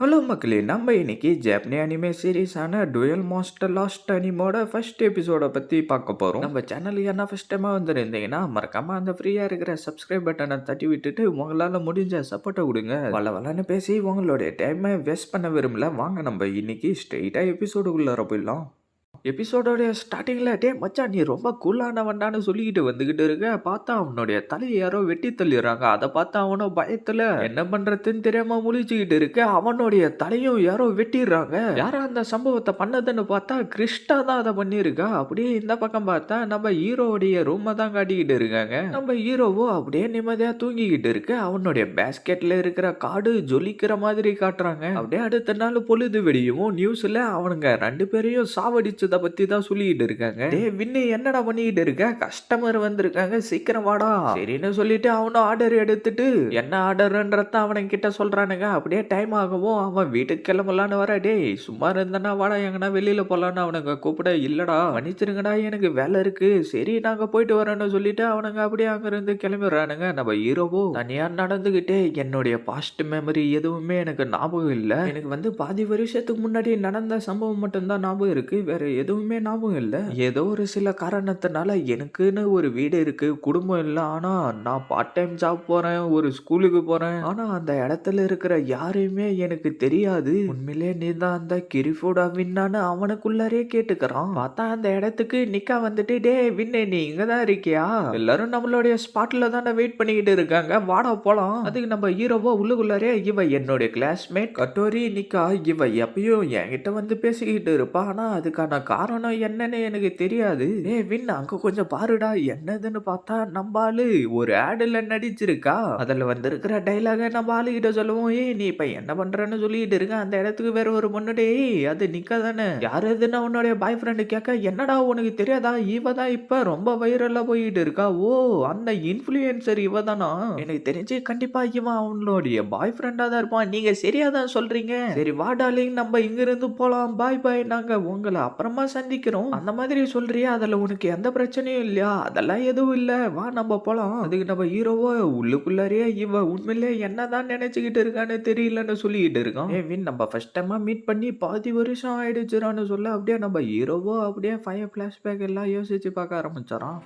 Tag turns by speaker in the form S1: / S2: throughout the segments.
S1: Hello மக்களே நம்ம இன்னைக்கு ஜாப்பனி அனிமே சீரிஸான டுவெல் மாஸ்டர் லாஸ்ட் அனிமோட ஃபர்ஸ்ட் எபிசோடை பற்றி பார்க்க போகிறோம் நம்ம சேனல் என்ன ஃபர்ஸ்ட் டைமாக வந்துருந்தீங்கன்னா மறக்காமல் அந்த ஃப்ரீயாக இருக்கிற சப்ஸ்கிரைப் பட்டனை தட்டி விட்டுட்டு உங்களால் முடிஞ்ச சப்போர்ட்டை கொடுங்க. வள வளன்னு பேசி உங்களுடைய டைமை வேஸ்ட் பண்ண விரும்பல. வாங்க நம்ம இன்னைக்கு ஸ்ட்ரெயிட்டாக எபிசோடுக்குள்ளார போயிடலாம். எபிசோடோடைய ஸ்டார்டிங்கில் டே மச்சான் நீ ரொம்ப கூலானவன்டான்னு சொல்லிக்கிட்டு வந்துக்கிட்டு இருக்க. பார்த்தா அவனுடைய தலையை யாரோ வெட்டி தள்ளிடுறாங்க. அதை பார்த்தா அவனும் பயத்தில் என்ன பண்ணுறதுன்னு தெரியாமல் முழிச்சுக்கிட்டு இருக்க. அவனுடைய தலையும் யாரோ வெட்டிடுறாங்க. யாரோ அந்த சம்பவத்தை பண்ணதுன்னு பார்த்தா கிறிஸ்டா தான் அதை பண்ணியிருக்கா. அப்படியே இந்த பக்கம் பார்த்தா நம்ம ஹீரோவுடைய ரூமை தான் காட்டிக்கிட்டு இருக்காங்க. நம்ம ஹீரோவோ அப்படியே நிம்மதியாக தூங்கிக்கிட்டு இருக்கு. அவனுடைய பேஸ்கெட்டில் இருக்கிற காடு ஜொலிக்கிற மாதிரி காட்டுறாங்க. அப்படியே அடுத்த நாள் பொழுது வெடியும் நியூஸில் அவனுங்க ரெண்டு பேரையும் சாவடிச்சு சாவடிச்சதை பத்தி தான் சொல்லிக்கிட்டு இருக்காங்க. டே வின்னு என்னடா பண்ணிக்கிட்டு இருக்க? கஸ்டமர் வந்திருக்காங்க. சீக்கிரம் வாடா. சரின்னு சொல்லிட்டு அவனும் ஆர்டர் எடுத்துட்டு என்ன ஆர்டர்ன்றத அவன் கிட்ட சொல்றானுங்க. அப்படியே டைம் ஆகவும் அவன் வீட்டுக்கு கிளம்பலான்னு வர டேய் சும்மா இருந்தனா வாடா எங்கன்னா வெளியில போலான்னு அவனுங்க கூப்பிட இல்லடா. மன்னிச்சிருங்கடா எனக்கு வேலை இருக்கு. சரி நாங்க போயிட்டு வரோன்னு சொல்லிட்டு அவனுங்க அப்படியே அங்கிருந்து கிளம்பிடுறானுங்க. நம்ம ஹீரோவோ தனியா நடந்துகிட்டே என்னுடைய பாஸ்ட் மெமரி எதுவுமே எனக்கு ஞாபகம் இல்லை. எனக்கு வந்து பாதி வருஷத்துக்கு முன்னாடி நடந்த சம்பவம் மட்டும்தான் ஞாபகம் இருக்கு. வேற எதுவுமே ஞாபகம் இல்லை. ஏதோ ஒரு சில காரணத்தினால எனக்குன்னு ஒரு வீடு இருக்கு. குடும்பம் இல்லை. ஆனா நான் பார்ட் டைம் ஜாப் போறேன். ஒரு ஸ்கூலுக்கு போறேன். ஆனா அந்த இடத்துல இருக்கிற யாரையுமே எனக்கு தெரியாது. உண்மையிலே நீ தான் அந்த கிரிஃபோடா வின்னான்னு அவனுக்குள்ளாரே கேட்டுக்கிறான். பார்த்தா அந்த இடத்துக்கு நிக்கா வந்துட்டு டே விண்ணே நீ இங்கே தான் இருக்கியா? எல்லாரும் நம்மளுடைய ஸ்பாட்ல தானே வெயிட் பண்ணிக்கிட்டு இருக்காங்க. வாடா போலாம். அதுக்கு நம்ம ஹீரோவா உள்ளுக்குள்ளாரே இவ என்னுடைய கிளாஸ்மேட் கட்டோரி நிக்கா. இவ எப்பயும் என்கிட்ட வந்து பேசிக்கிட்டு இருப்பா. ஆனா அதுக்கான காரணம் என்னன்னு எனக்கு தெரியாது. ஏ வின் அங்க கொஞ்சம் பாருடா என்னதுன்னு பார்த்தா நம்ம ஆளு ஒரு ஆடுல நடிச்சிருக்கா. அதுல வந்திருக்கிற டைலாக நம்ம ஆளுகிட்ட சொல்லுவோம் ஏய் நீ இப்ப என்ன பண்றன்னு சொல்லிட்டு இருக்க? அந்த இடத்துக்கு வேற ஒரு முன்னாடி அது நிக்க தானே யார் எதுன்னு உன்னுடைய பாய் ஃப்ரெண்டு கேட்க என்னடா உனக்கு தெரியாதா? இவ தான் இப்ப ரொம்ப வைரலா போயிட்டு இருக்கா. ஓ அந்த இன்ஃபுளுசர் இவ தானா? எனக்கு தெரிஞ்சு கண்டிப்பா இவன் அவனுடைய பாய் ஃப்ரெண்டா தான் இருப்பான். நீங்க சரியா தான் சொல்றீங்க. சரி வாடாலிங் நம்ம இங்க இருந்து போலாம். பாய் பாய் நாங்க உங்களை அப்புறமா சந்திக்கிறோம். அந்த மாதிரி சொல்றியா? அதில் உனக்கு எந்த பிரச்சனையும் இல்லையா? அதெல்லாம் எதுவும் இல்லை. வா நம்ம போகலாம் அதுக்கு நம்ம ஹீரோவோ உள்ளுக்குள்ளாரியே இவ உண்மையிலே என்னதான் நினச்சிக்கிட்டு இருக்கான்னு தெரியலன்னு சொல்லிக்கிட்டு இருக்கான். ஏ வின் நம்ம ஃபர்ஸ்ட் டைமாக மீட் பண்ணி பாதி வருஷம் ஆயிடுச்சுறான்னு சொல்ல அப்படியே நம்ம ஹீரோவோ அப்படியே ஃபயர் ஃப்ளாஷ்பேக் எல்லாம் யோசிச்சு பார்க்க ஆரம்பிச்சிடறான்.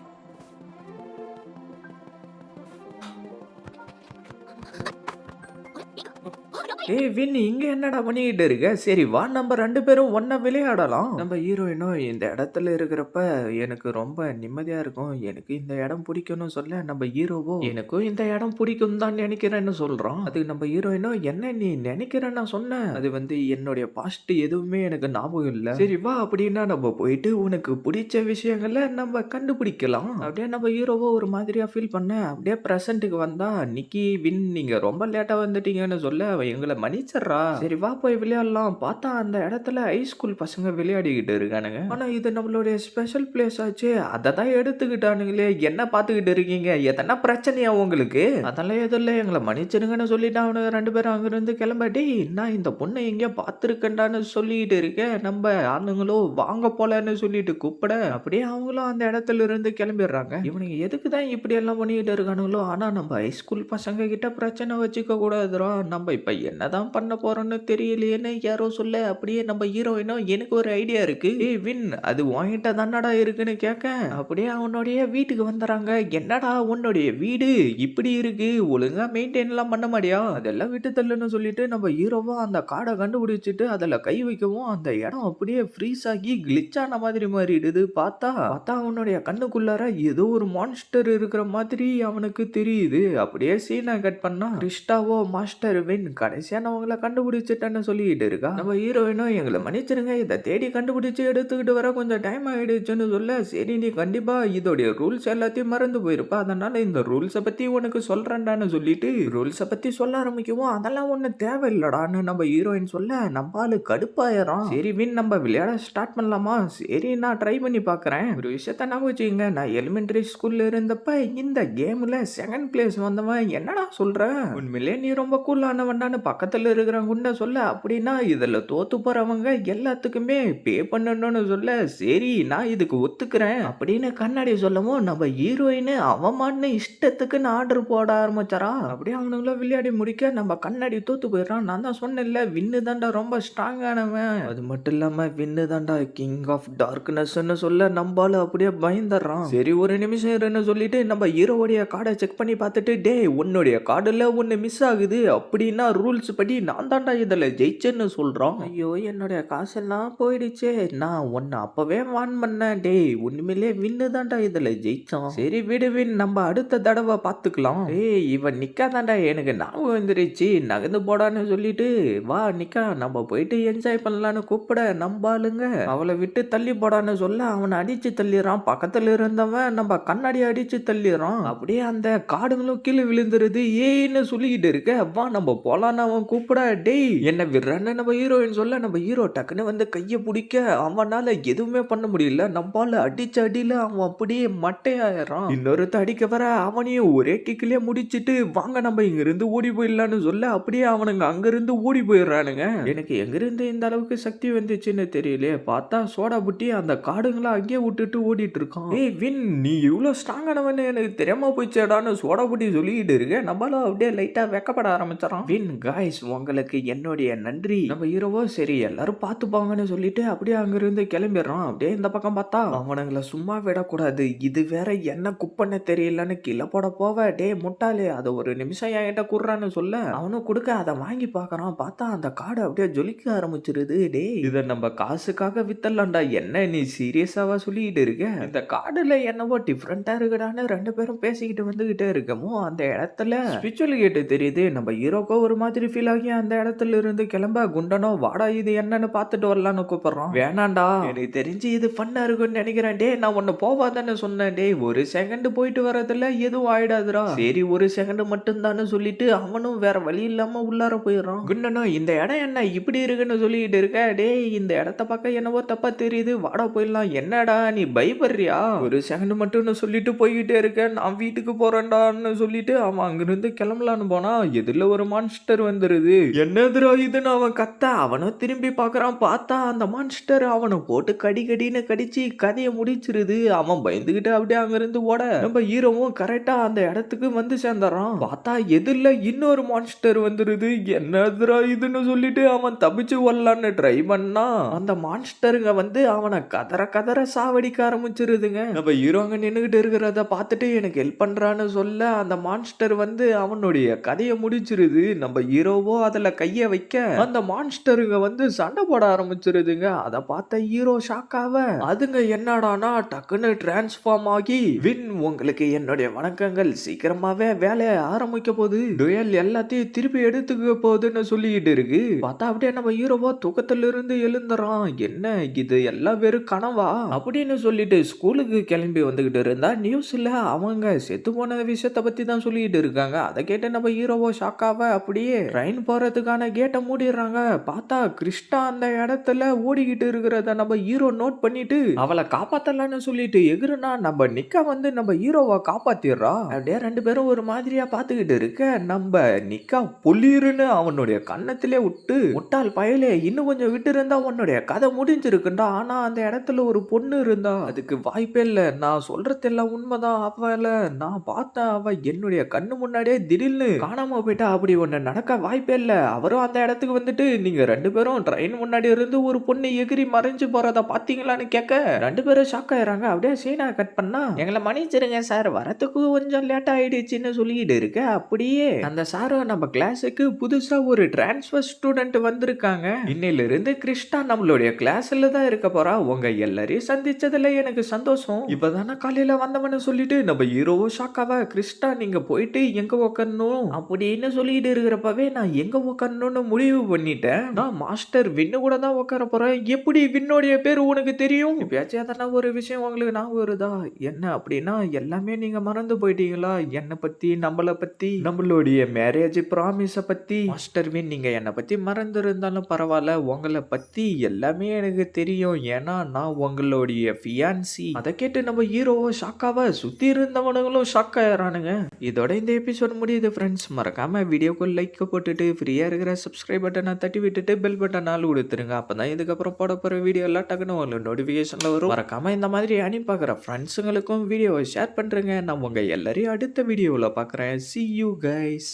S1: ஏய் வின் இங்க என்னடா பண்ணிக்கிட்டு இருக்க? சரி வா நம்ம ரெண்டு பேரும் ஒண்ணா விளையாடலாம். நம்ம ஹீரோயினும் இந்த இடத்துல இருக்கிறப்ப எனக்கு ரொம்ப நிம்மதியா இருக்கும். எனக்கு இந்த இடம் பிடிக்கும்னு சொல்ல நம்ம ஹீரோவோ? எனக்கும் இந்த இடம் பிடிக்கும் தான் நினைக்கிறேன்னு சொல்றோம் அதுக்கு நம்ம ஹீரோயினும் என்ன நீ நினைக்கிறேன்னு நான் சொன்னேன். அது வந்து என்னுடைய பாஸ்ட் எதுவுமே எனக்கு ஞாபகம் இல்லை. சரி வா அப்படின்னா நம்ம போயிட்டு உனக்கு பிடிச்ச விஷயங்களை நம்ம கண்டுபிடிக்கலாம். அப்படியே நம்ம ஹீரோவோ ஒரு மாதிரியா ஃபீல் பண்ண அப்படியே ப்ரெசண்ட்டுக்கு வந்தா நிக்கி வின் நீங்க ரொம்ப லேட்டா வந்துட்டீங்கன்னு சொல்ல அவ எங்களை மன்னிச்சிடுறா. சரி வா போய் விளையாடலாம். பார்த்தா அந்த இடத்துல ஹை ஸ்கூல் பசங்க விளையாடிக்கிட்டு இருக்கானுங்க. ஆனா இது நம்மளுடைய ஸ்பெஷல் பிளேஸ் ஆச்சு. அதை தான் எடுத்துக்கிட்டானுங்களே. என்ன பார்த்துக்கிட்டு இருக்கீங்க? எதனா பிரச்சனையா உங்களுக்கு? அதெல்லாம் எதுவும் இல்லை. எங்களை மன்னிச்சிடுங்கன்னு சொல்லிட்டு அவனுங்க ரெண்டு பேரும் அங்கிருந்து கிளம்பாட்டி நான் இந்த பொண்ணை எங்கேயோ பார்த்துருக்கேன்டான்னு சொல்லிட்டு இருக்கேன். நம்ம ஆளுங்களும் வாங்க போலன்னு சொல்லிட்டு கூப்பிட. அப்படியே அவங்களும் அந்த இடத்துல இருந்து கிளம்பிடுறாங்க. இவனுங்க எதுக்கு தான் இப்படி எல்லாம் பண்ணிக்கிட்டு இருக்கானுங்களோ? ஆனா நம்ம ஹைஸ்கூல் பசங்க கிட்ட பிரச்சனை வச்சுக்க கூடாதுரா. நம்ம இப்ப என்னதான் பண்ண போகிறோன்னு தெரியலையேன்னு யாரோ சொல்ல அப்படியே நம்ம ஹீரோயினோ எனக்கு ஒரு ஐடியா இருக்கு. ஏய் வின் அது வாங்கிட்ட தானடா இருக்குன்னு கேட்க அப்படியே அவனுடைய வீட்டுக்கு வந்துடுறாங்க என்னடா உன்னுடைய வீடு இப்படி இருக்கு? ஒழுங்கா மெயின்டைன் எல்லாம் பண்ண மாட்டியா? அதெல்லாம் விட்டு தள்ளுன்னு சொல்லிட்டு நம்ம ஹீரோவா அந்த காடை கண்டுபிடிச்சிட்டு அதுல கை வைக்கவும் அந்த இடம் அப்படியே ஃப்ரீஸ் ஆகி கிளிச்சான மாதிரி மாறிடுது. பார்த்தா பார்த்தா அவனுடைய கண்ணுக்குள்ளார ஏதோ ஒரு மான்ஸ்டர் இருக்கிற மாதிரி அவனுக்கு தெரியுது. அப்படியே சீனை கட் பண்ணா கிறிஸ்டாவோ மாஸ்டர் வின் கடைசி கடைசியா நான் உங்களை கண்டுபிடிச்சிட்டேன்னு சொல்லிட்டு இருக்கா? நம்ம ஹீரோயினும் எங்களை மன்னிச்சிருங்க. இதை தேடி கண்டுபிடிச்சு எடுத்துக்கிட்டு வர கொஞ்சம் டைம் ஆயிடுச்சுன்னு சொல்ல சரி நீ கண்டிப்பா இதோடைய ரூல்ஸ் எல்லாத்தையும் மறந்து போயிருப்பா. அதனால இந்த ரூல்ஸை பத்தி உனக்கு சொல்றேன்டான்னு சொல்லிட்டு ரூல்ஸை பத்தி சொல்ல ஆரம்பிக்கவும். அதெல்லாம் ஒண்ணு தேவையில்லடான்னு நம்ம ஹீரோயின் சொல்ல நம்ம ஆளு கடுப்பாயிரம் சரி வின். நம்ம விளையாட ஸ்டார்ட் பண்ணலாமா? சரி நான் ட்ரை பண்ணி பார்க்கறேன் ஒரு விஷயத்த நான் வச்சுக்கங்க நான் எலிமெண்டரி ஸ்கூல்ல இருந்தப்ப இந்த கேம்ல செகண்ட் பிளேஸ் வந்தவன் என்னடா சொல்ற? உண்மையிலே நீ ரொம்ப கூலானவன்டான்னு பக்கத்துல பக்கத்தில் இருக்கிற குண்டை சொல்ல அப்படின்னா இதில் தோற்று போகிறவங்க எல்லாத்துக்குமே பே பண்ணணும்னு சொல்ல சரி நான் இதுக்கு ஒத்துக்கிறேன். அப்படின்னு கண்ணாடி சொல்லவும் நம்ம ஹீரோயின் அவமான்னு இஷ்டத்துக்குன்னு ஆர்டர் போட ஆரம்பிச்சாரா? அப்படியே அவனுங்களும் விளையாடி முடிக்க நம்ம கண்ணாடி தோற்று போயிடுறான். நான் தான் சொன்னேன்ல வின்னு தாண்டா ரொம்ப ஸ்ட்ராங்கானவன் அது மட்டும் இல்லாமல் வின்னு தாண்டா கிங் ஆஃப் டார்க்னஸ்ன்னு சொல்ல நம்பால அப்படியே பயந்துடுறான். சரி ஒரு நிமிஷம் இருன்னு சொல்லிட்டு நம்ம ஹீரோவுடைய கார்டை செக் பண்ணி பார்த்துட்டு டே உன்னுடைய கார்டில் ஒன்று மிஸ் ஆகுது. அப்படின்னா ரூல்ஸ் படி நான் தாண்டா இதில் ஜெயிச்சேன்னு சொல்கிறான் ஐயோ என்னுடைய காசெல்லாம் போயிடுச்சே. நான் உன்னை அப்போவே வான் பண்ணேன். டேய் உண்மையிலே வின்னு தாண்டா இதில் ஜெயிச்சான். சரி விடு வின். நம்ம அடுத்த தடவை பார்த்துக்கலாம் ஏய் இவன் நிக்காதாண்டா எனக்கு ஞாபகம் வந்துருச்சு. நகர்ந்து போடான்னு சொல்லிட்டு வா நிக்கா நம்ம போயிட்டு என்ஜாய் பண்ணலான்னு கூப்பிட நம்ம ஆளுங்க அவளை விட்டு தள்ளி போடான்னு சொல்ல அவனை அடிச்சு தள்ளிடுறான். பக்கத்துல இருந்தவன் நம்ம கண்ணாடி அடிச்சு தள்ளிடுறான். அப்படியே அந்த காடுங்களும் கீழே விழுந்துருது. ஏன்னு சொல்லிக்கிட்டு இருக்க வா நம்ம போலான்னு அவன் கூப்பிட டேய். என்ன விடுறான்னு நம்ம ஹீரோயின் சொல்ல நம்ம ஹீரோ டக்குன்னு வந்து கையை பிடிக்க அவனால எதுவுமே பண்ண முடியல. நம்மால அடிச்ச அடியில அவன் அப்படியே மட்டையாயிரான் இன்னொருத்த அடிக்க வர அவனையும் ஒரே கிக்கிலே முடிச்சிட்டு வாங்க நம்ம இங்கிருந்து ஓடி போயிடலான்னு சொல்ல அப்படியே அவனுங்க அங்கிருந்து ஓடி போயிடுறானுங்க. எனக்கு எங்கிருந்து இந்த அளவுக்கு சக்தி வந்துச்சுன்னு தெரியலையே. பார்த்தா சோடா புட்டி அந்த காடுங்களை அங்கேயே விட்டுட்டு ஓடிட்டு இருக்கான். ஏய் வின் நீ இவ்வளோ ஸ்ட்ராங்கானவன்னு எனக்கு தெரியாம போயிச்சடான்னு சோடா புட்டி சொல்லிக்கிட்டு இருக்க. நம்மளும் அப்படியே லைட்டா வெக்கப்பட ஆரம்பிச்சிடறான். வின் காய்ஸ் உங்களுக்கு என்னுடைய நன்றி. நம்ம ஹீரோவோ சரி எல்லாரும் பார்த்துப்பாங்கன்னு சொல்லிட்டு அப்படியே அங்கிருந்து கிளம்பிடுறான் அப்படியே இந்த பக்கம் பார்த்தா அவனுங்களை சும்மா விடக்கூடாது. இது வேற என்ன குப்பண்ண தெரியலன்னு கீழே போட போவ. டே முட்டாளே அதை ஒரு நிமிஷம் என்கிட்ட குடுறான்னு சொல்ல. அவனும் கொடுக்க அதை வாங்கி பார்க்கறான். பார்த்தா அந்த காடு அப்படியே ஜொலிக்க ஆரம்பிச்சிருது. டே இதை நம்ம காசுக்காக வித்தலாம்டா என்ன நீ சீரியஸாவா சொல்லிக்கிட்டு இருக்க? இந்த காடுல என்னவோ டிஃப்ரெண்டா இருக்குடான்னு ரெண்டு பேரும் பேசிக்கிட்டு வந்துகிட்டே இருக்கமோ அந்த இடத்துல? ஸ்பிரிச்சுவல் கேட்டு தெரியுது. நம்ம ஹீரோக்கோ ஒரு மாதிரி ஃபீல் ஆகி அந்த இடத்துல இருந்து கிளம்ப குண்டனோ வாடா இது என்னன்னு பார்த்துட்டு வரலான்னு கூப்பிடுறான். வேணாண்டா. எனக்கு தெரிஞ்சு இது ஃபன்னா இருக்கும்னு நினைக்கிறேன். டே நான் உன்னை போவாதான்னு சொன்னேன். டேய் ஒரு செகண்ட் போயிட்டு வரதுல எதுவும் ஆயிடாதுடா. சரி ஒரு செகண்ட் மட்டும்தான்னு சொல்லிட்டு அவனும் வேற வழி இல்லாம உள்ளார போயிடுறான். குண்டனோ இந்த இடம் என்ன இப்படி இருக்குன்னு சொல்லிட்டு இருக்க? டேய் இந்த இடத்த பார்க்க என்னவோ தப்பா தெரியுது. வாடா போயிடலாம். என்னடா நீ பயப்படுறியா? ஒரு செகண்ட் மட்டும்னு சொல்லிட்டு போய்கிட்டே இருக்க நான் வீட்டுக்கு போறேன்டான்னு சொல்லிட்டு அவன் அங்கிருந்து கிளம்பலான்னு போனா எதிரில் ஒரு மான்ஸ்டர் வந்துருது என்னதுடா இதுன்னு அவன் கத்த? அவனும் திரும்பி பார்க்கறான். பார்த்தா அந்த மான்ஸ்டர் அவனை போட்டு கடி கடின்னு கடிச்சு கதையை முடிச்சிருது. அவன் பயந்துகிட்டு அப்படியே அங்கிருந்து ஓட. நம்ம ஹீரோவும் கரெக்டா அந்த இடத்துக்கு வந்து சேர்ந்துறான். பார்த்தா எதிரில் இன்னொரு மான்ஸ்டர் வந்துருது. என்னதுடா இதுன்னு சொல்லிட்டு அவன் தப்பிச்சு வரலான்னு ட்ரை பண்ணா அந்த மான்ஸ்டருங்க வந்து அவனை கதற கதற சாவடிக்க ஆரம்பிச்சிருதுங்க. நம்ம ஹீரோங்க நின்றுகிட்டு இருக்கிறத பார்த்துட்டு எனக்கு ஹெல்ப் பண்றான்னு சொல்ல அந்த மான்ஸ்டர் வந்து அவனுடைய கதையை முடிச்சிருது. நம்ம ஹீரோ ஹீரோவோ அதில் கையை வைக்க அந்த மான்ஸ்டருங்க வந்து சண்டை போட ஆரம்பிச்சிருதுங்க. அதை பார்த்த ஹீரோ ஷாக்காவ அதுங்க என்னடானா டக்குன்னு டிரான்ஸ்ஃபார்ம் ஆகி வின் உங்களுக்கு என்னுடைய வணக்கங்கள். சீக்கிரமாவே வேலையை ஆரம்பிக்க போகுது. டுயல் எல்லாத்தையும் திருப்பி எடுத்துக்க போகுதுன்னு சொல்லிக்கிட்டு இருக்கு. பார்த்தா அப்படியே நம்ம ஹீரோவா தூக்கத்துல இருந்து எழுந்துறான். என்ன இது எல்லாம் வெறும் கனவா? அப்படின்னு சொல்லிட்டு ஸ்கூலுக்கு கிளம்பி வந்துகிட்டு இருந்தா நியூஸ்ல அவங்க செத்து போன விஷயத்த பத்தி தான் சொல்லிட்டு இருக்காங்க. அதை கேட்டு நம்ம ஹீரோவோ ஷாக்காவ அப்படியே ட்ரெயின் போகிறதுக்கான கேட்டை மூடிடுறாங்க. பார்த்தா கிருஷ்ணா அந்த இடத்துல ஓடிக்கிட்டு இருக்கிறத நம்ம ஹீரோ நோட் பண்ணிட்டு அவளை காப்பாற்றலான்னு சொல்லிட்டு எகுறுனா நம்ம நிக்கா வந்து நம்ம ஹீரோவை காப்பாத்திடுறா. அப்படியே ரெண்டு பேரும் ஒரு மாதிரியா பார்த்துக்கிட்டு இருக்க நம்ம நிக்கா பொலிருன்னு அவனுடைய கன்னத்திலே விட்டு முட்டால் பயலே இன்னும் கொஞ்சம் விட்டு இருந்தா உன்னுடைய கதை முடிஞ்சிருக்குண்டா. ஆனா அந்த இடத்துல ஒரு பொண்ணு இருந்தா அதுக்கு வாய்ப்பே இல்லை. நான் சொல்றதெல்லாம் உண்மைதான். அவள நான் பார்த்தேன். அவ என்னுடைய கண்ணு முன்னாடியே திடீர்னு காணாம போயிட்டா. அப்படி ஒன்று நடக்க வாய்ப்பே இல்லை. அவரும் அந்த இடத்துக்கு வந்துட்டு நீங்கள் ரெண்டு பேரும் ட்ரெயின் முன்னாடி இருந்து ஒரு பொண்ணு எகிரி மறைஞ்சு போகிறத பார்த்தீங்களான்னு கேட்க ரெண்டு பேரும் ஷாக் ஆயிடுறாங்க அப்படியே சீனா கட் பண்ணா எங்களை மன்னிச்சிருங்க சார். வரத்துக்கு கொஞ்சம் லேட் ஆயிடுச்சுன்னு சொல்லிட்டு இருக்க. அப்படியே அந்த சாரும் நம்ம கிளாஸுக்கு புதுசாக ஒரு டிரான்ஸ்ஃபர் ஸ்டூடெண்ட் வந்திருக்காங்க. இன்னையிலிருந்து கிருஷ்ணா நம்மளுடைய கிளாஸில் தான் இருக்க போகிறா உங்கள் எல்லாரையும் சந்தித்ததில் எனக்கு சந்தோஷம். இப்போ தானே காலையில் வந்தவன்னு சொல்லிட்டு நம்ம ஹீரோவோ ஷாக்காவா கிருஷ்ணா நீங்கள் போயிட்டு எங்கே உக்காரணும்? அப்படின்னு சொல்லிட்டு இருக்கிறப்பவே நான் நான் எங்கே உட்காரணும்னு முடிவு பண்ணிட்டேன். நான் மாஸ்டர் வின்னு கூட தான் உட்கார போகிறேன் எப்படி வின்னுடைய பேர் உனக்கு தெரியும்? இப்பயாச்சும் எதனா ஒரு விஷயம் உங்களுக்கு ஞாபகம் வருதா? என்ன அப்படின்னா எல்லாமே நீங்கள் மறந்து போயிட்டீங்களா? என்னை பற்றி நம்மளை பற்றி நம்மளுடைய மேரேஜ் ப்ராமிஸை பற்றி மாஸ்டர் வின் நீங்கள் என்னை பற்றி மறந்து இருந்தாலும் பரவாயில்ல. உங்களை பற்றி எல்லாமே எனக்கு தெரியும். ஏன்னா நான் உங்களுடைய ஃபியான்சி அதை கேட்டு நம்ம ஹீரோவோ ஷாக்காவ சுற்றி இருந்தவனுங்களும் ஷாக் ஆயிடுறானுங்க. இதோட இந்த எபிசோட் முடியுது ஃப்ரெண்ட்ஸ் மறக்காமல் வீடியோக்கு லைக் போட்டு சொல்லிட்டு ஃப்ரீயாக இருக்கிற சப்ஸ்கிரைப் பட்டனை தட்டி விட்டுட்டு பெல் பட்டன் நாள் கொடுத்துருங்க. அப்போ தான் இதுக்கப்புறம் போட போகிற வீடியோ எல்லாம் டக்குன்னு உங்களுக்கு நோட்டிஃபிகேஷனில் வரும். மறக்காமல் இந்த மாதிரி அணி பார்க்குற ஃப்ரெண்ட்ஸுங்களுக்கும் வீடியோவை ஷேர் பண்ணுறேங்க நான் உங்கள் எல்லாரையும் அடுத்த வீடியோவில் பார்க்குறேன். C you guys